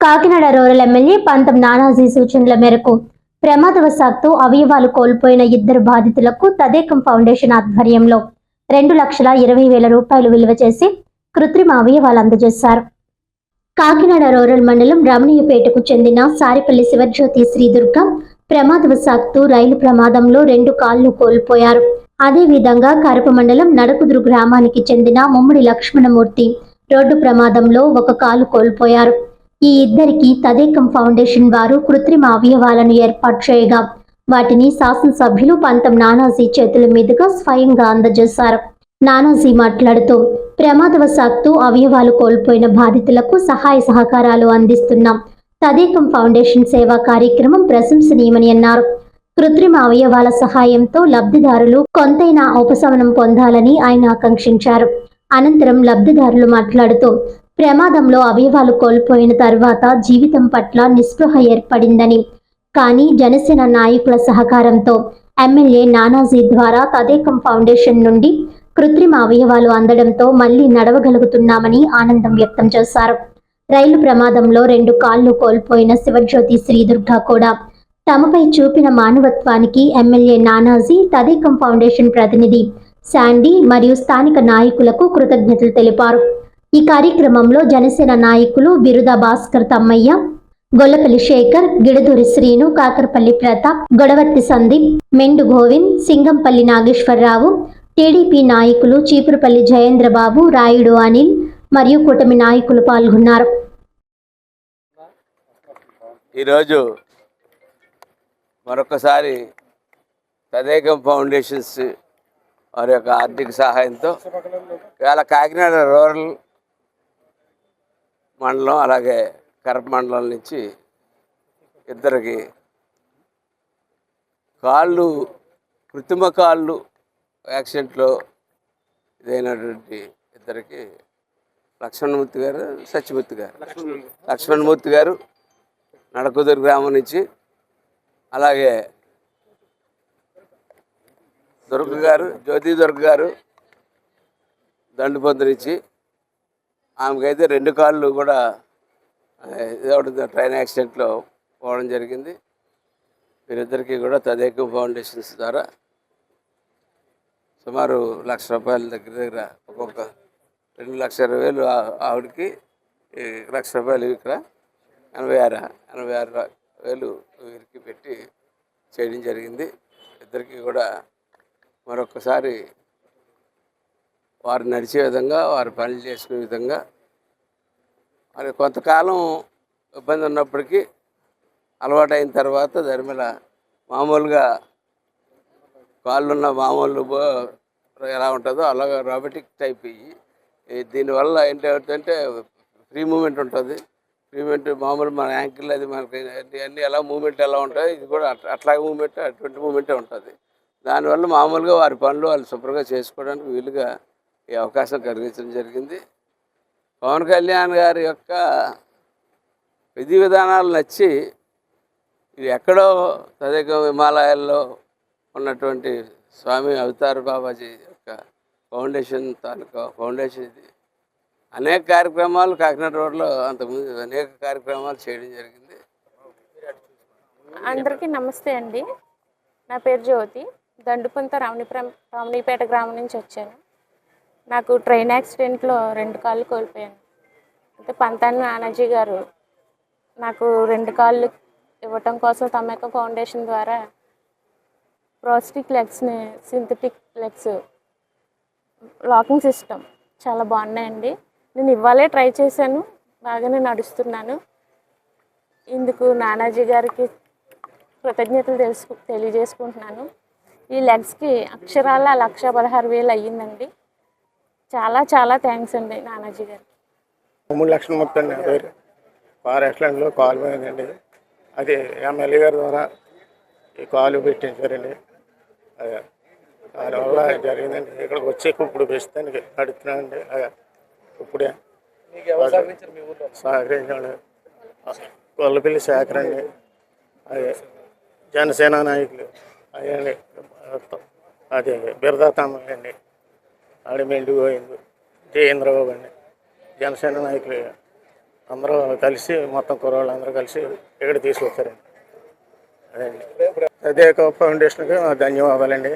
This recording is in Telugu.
కాకినాడ రూరల్ ఎమ్మెల్యే పంతం నానాజీ సూచనల మేరకు ప్రమాదవశాత్తు అవయవాలు కోల్పోయిన ఇద్దరు బాధితులకు తదేకం ఫౌండేషన్ ఆధ్వర్యంలో రెండు లక్షల ఇరవై వేల రూపాయలు విలువ చేసి కృత్రిమ అవయవాలు అందజేశారు. కాకినాడ రూరల్ మండలం రమణీయపేటకు చెందిన సారిపల్లి శివజ్యోతి శ్రీదుర్గ ప్రమాదవశాత్తు రైలు ప్రమాదంలో రెండు కాళ్ళు కోల్పోయారు. అదేవిధంగా కరప మండలం నడకుదురు గ్రామానికి చెందిన ముమ్మడి లక్ష్మణమూర్తి రోడ్డు ప్రమాదంలో ఒక కాలు కోల్పోయారు. ఈ ఇద్దరికి తదేకం ఫౌండేషన్ వారు కృత్రిమ అవయవాలను ఏర్పాటు చేయగా వాటిని శాసనసభ్యులు పంతం నానాజీ చేతుల మీదుగా స్వయంగా అందజేశారు. నానాజీ మాట్లాడుతూ ప్రమాదవశాత్తు అవయవాలు కోల్పోయిన బాధితులకు సహాయ సహకారాలు అందిస్తున్నాం. తదేకం ఫౌండేషన్ సేవా కార్యక్రమం ప్రశంసనీయమని అన్నారు. కృత్రిమ అవయవాల సహాయంతో లబ్ధిదారులు కొంతైనా ఉపశమనం పొందాలని ఆయన ఆకాంక్షించారు. అనంతరం లబ్ధిదారులు మాట్లాడుతూ ప్రమాదంలో అవయవాలు కోల్పోయిన తర్వాత జీవితం పట్ల నిస్పృహ ఏర్పడిందని. కానీ జనసేన నాయకుల సహకారంతో ఎమ్మెల్యే నానాజీ ద్వారా తదేకం ఫౌండేషన్ నుండి కృత్రిమ అవయవాలు అందడంతో మళ్ళీ నడవగలుగుతున్నామని ఆనందం వ్యక్తం చేశారు. రైలు ప్రమాదంలో రెండు కాళ్ళు కోల్పోయిన శివజ్యోతి శ్రీదుర్గ కూడా తమపై చూపిన మానవత్వానికి ఎమ్మెల్యే నానాజీ తదేకం ఫౌండేషన్ ప్రతినిధి శాండీ మరియు స్థానిక నాయకులకు కృతజ్ఞతలు తెలిపారు. ఈ కార్యక్రమంలో జనసేన నాయకులు బిరుద భాస్కర్ తమ్మయ్య గొల్లపల్లి శేఖర్ గిడదూరి శ్రీను కాకరపల్లి ప్రతాప్ గొడవర్తి సందీప్ మెండు గోవింద్ సింగంపల్లి నాగేశ్వరరావు టీడీపీ నాయకులు చీపురుపల్లి జయేంద్రబాబు రాయుడు అనిల్ మరియు కూటమి నాయకులు పాల్గొన్నారు. ఈరోజు మరొకసారి తదేకం ఫౌండేషన్స్ వారి యొక్క ఆర్థిక సహాయంతో ఇవాళ కాకినాడ రూరల్ మండలం అలాగే కరప మండలం నుంచి ఇద్దరికి కాళ్ళు కృత్రిమ కాళ్ళు యాక్సిడెంట్లో ఇదైనటువంటి ఇద్దరికి లక్ష్మణమూర్తి గారు సత్యమూర్తి గారు. లక్ష్మణమూర్తి గారు నడకుదూరు గ్రామం నుంచి అలాగే దుర్గ గారు జ్యోతి దుర్గ గారు దండుపొందు నుంచి ఆమెకైతే రెండు కాళ్ళు కూడా ఏదో ట్రైన్ యాక్సిడెంట్లో పోవడం జరిగింది. వీరిద్దరికీ కూడా తదేకం ఫౌండేషన్స్ ద్వారా సుమారు లక్ష రూపాయల దగ్గర దగ్గర ఒక్కొక్క రెండు లక్షల ఇరవై వేలు ఆవిడకి లక్ష రూపాయలు ఇక్కడ ఎనభై ఆరు ఎనభై ఆరు వేలు వీరికి పెట్టి చేయడం జరిగింది. ఇద్దరికి కూడా మరొకసారి వారు నడిచే విధంగా వారు పనులు చేసుకునే విధంగా. మరి కొంతకాలం ఇబ్బంది ఉన్నప్పటికీ అలవాటైన తర్వాత దాని మీద మామూలుగా కాళ్ళున్న మామూలు ఎలా ఉంటుందో అలాగా రోబోటిక్ టైప్ ఇవి. దీనివల్ల దీనివల్ల ఏంటంటే ఫ్రీ మూమెంట్ ఉంటుంది. ఫ్రీ మూమెంట్ మామూలు మన యాంకిల్ అది మనకి అన్ని- ఎలా మూమెంట్ ఎలా ఉంటాయి ఇది కూడా అట్లా అట్లాగే మూమెంట్ అటువంటి మూమెంటే ఉంటుంది. దానివల్ల మామూలుగా వారి పనులు వాళ్ళు శుభ్రంగా చేసుకోవడానికి వీలుగా ఈ అవకాశం కలిగించడం జరిగింది. పవన్ కళ్యాణ్ గారి యొక్క విధి విధానాలు నచ్చి ఇది ఎక్కడో తదేక హిమాలయాల్లో ఉన్నటువంటి స్వామి అవతార్ బాబాజీ యొక్క ఫౌండేషన్ తాలూకా ఫౌండేషన్ ఇది. అనేక కార్యక్రమాలు కాకినాడ రోడ్లో అంతకుముందు అనేక కార్యక్రమాలు చేయడం జరిగింది. అందరికీ నమస్తే అండి. నా పేరు జ్యోతి. దండుపంత రావణిపురం రావణిపేట గ్రామం నుంచి వచ్చాను. నాకు ట్రైన్ యాక్సిడెంట్లో రెండు కాళ్ళు కోల్పోయాను. అంటే పంతాన్ నానాజీ గారు నాకు రెండు కాళ్ళు ఇవ్వటం కోసం తమక ఫౌండేషన్ ద్వారా ప్రోస్టిక్ లెగ్స్ని సింథటిక్ లెగ్స్ లాకింగ్ సిస్టమ్ చాలా బాగున్నాయండి. నేను ఇవ్వాలే ట్రై చేశాను బాగానే నడుస్తున్నాను. ఇందుకు నానాజీ గారికి కృతజ్ఞతలు తెలుసు తెలియజేసుకుంటున్నాను. ఈ లెగ్స్కి అక్షరాల లక్ష పదహారు వేలు అయ్యిందండి. చాలా చాలా థ్యాంక్స్ అండి నానాజీ గారికి. మూడు లక్షల మొత్తం నా పేరు కారు యాక్సిడెంట్లో కాలు పోయిందండి. అది ఎమ్మెల్యే గారి ద్వారా ఈ కాలు పెట్టించారండి అదే దానివల్ల జరిగిందండి. ఇక్కడికి వచ్చి ఇప్పుడు ప్రస్తుతానికి నడుస్తున్నానండి అదే ఇప్పుడే సహకరించాడు. కొల్లపల్లి శేఖర్ అండి. అదే జనసేన నాయకులు. అదే అదే బిర్దా తమ్ముడు అండి. ఆడ మెండు పోయింది జయేంద్రబాబు అండి. జనసేన నాయకులు. అందరూ కలిసి మొత్తం కుర్రాళ్ళు అందరూ కలిసి ఇక్కడ తీసుకొచ్చారండి. అదే అదే ఫౌండేషన్కి ధన్యవాదాలండి.